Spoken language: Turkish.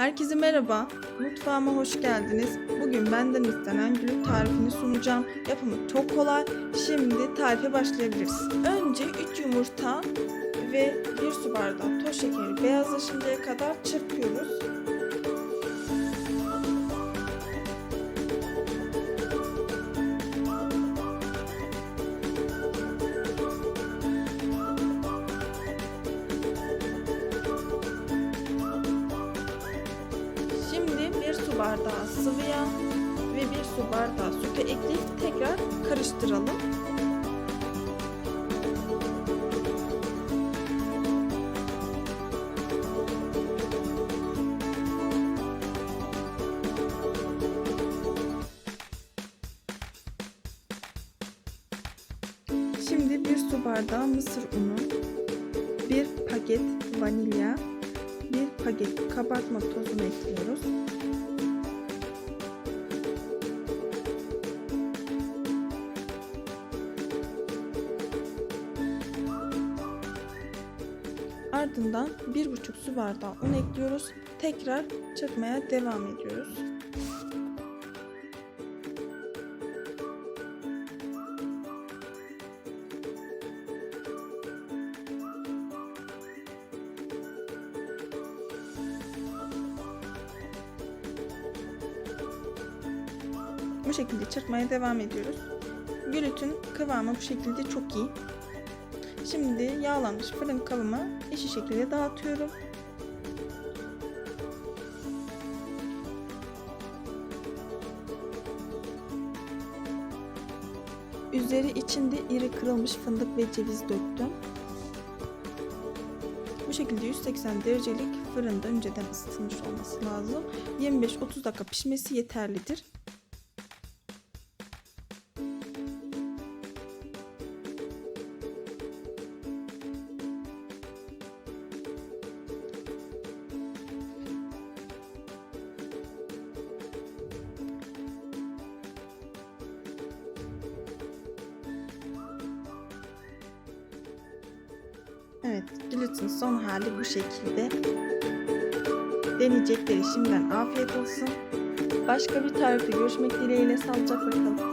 Herkese merhaba. Mutfağıma hoş geldiniz. Bugün benden istenen gülük tarifini sunacağım. Yapımı çok kolay. Şimdi tarife başlayabiliriz. Önce 3 yumurta ve 1 su bardağı toz şekeri beyazlaşıncaya kadar çırpıyoruz. Bardağı sıvı yağ ve 1 su bardağı sütü ekleyip tekrar karıştıralım. Şimdi 1 su bardağı mısır unu, 1 paket vanilya, 1 paket kabartma tozunu ekliyoruz. Ardından 1,5 su bardağı un ekliyoruz. Tekrar çırpmaya devam ediyoruz. Bu şekilde çırpmaya devam ediyoruz. Gülütün kıvamı bu şekilde çok iyi. Şimdi yağlanmış fırın kabıma eşit şekilde dağıtıyorum. Üzeri içinde iri kırılmış fındık ve ceviz döktüm. Bu şekilde 180 derecelik fırında önceden ısıtılmış olması lazım. 25-30 dakika pişmesi yeterlidir. Evet, gluten son hali bu şekilde. Deneyecekleri şimdiden afiyet olsun. Başka bir tarifte görüşmek dileğiyle sağlıcakla kalın.